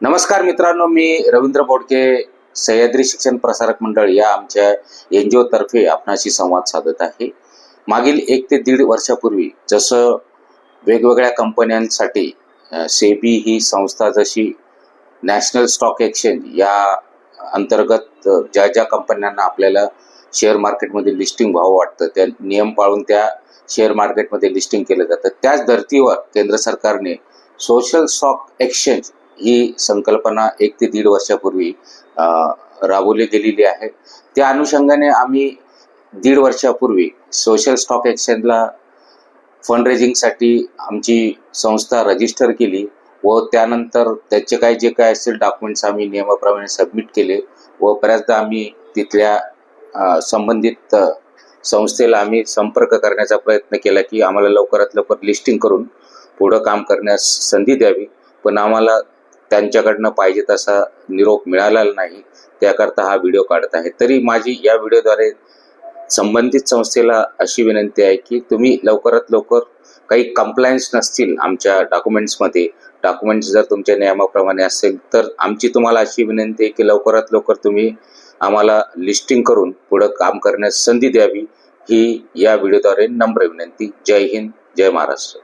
नमस्कार मित्रांनो मी रवींद्र बोडके सह्याद्री शिक्षण प्रसारक मंडळ या आमच्या एन जी ओतर्फे आपणाशी संवाद साधत आहे. मागील एक ते दीड वर्षापूर्वी जसं वेगवेगळ्या कंपन्यांसाठी सेबी ही संस्था जशी नॅशनल स्टॉक एक्सचेंज या अंतर्गत ज्या ज्या कंपन्यांना आपल्याला शेअर मार्केटमध्ये लिस्टिंग व्हावं वाटतं त्या नियम पाळून त्या शेअर मार्केटमध्ये लिस्टिंग केलं जातं. त्याच धर्तीवर केंद्र सरकारने सोशल स्टॉक एक्सचेंज ही संकल्पना एक ते दीड वर्षापूर्वी राबवली गेलेली आहे. त्या अनुषंगाने आम्ही दीड वर्षापूर्वी सोशल स्टॉक एक्सचेंजला फंड रेजिंगसाठी आमची संस्था रजिस्टर केली व त्यानंतर त्याचे काय जे काय असतील डॉक्युमेंट्स आम्ही नियमाप्रमाणे सबमिट केले व बऱ्याचदा आम्ही तिथल्या संबंधित संस्थेला आम्ही संपर्क करण्याचा प्रयत्न केला की आम्हाला लवकरात लवकर लिस्टिंग करून पुढं काम करण्यास संधी द्यावी. पण आम्हाला त्यांच्याकडनं पाहिजे तसा निरोप मिळालेला नाही त्याकरता हा व्हिडिओ काढत आहे. तरी माझी या व्हिडिओद्वारे संबंधित संस्थेला अशी विनंती आहे की तुम्ही लवकरात लवकर काही कंप्लायन्स नसतील आमच्या डॉक्युमेंट्समध्ये डॉक्युमेंट्स जर तुमच्या नियमाप्रमाणे असेल तर आमची तुम्हाला अशी विनंती आहे की लवकरात लवकर तुम्ही आम्हाला लिस्टिंग करून पुढं काम करण्यास संधी द्यावी. ही या व्हिडिओद्वारे नम्र विनंती. जय हिंद जय महाराष्ट्र.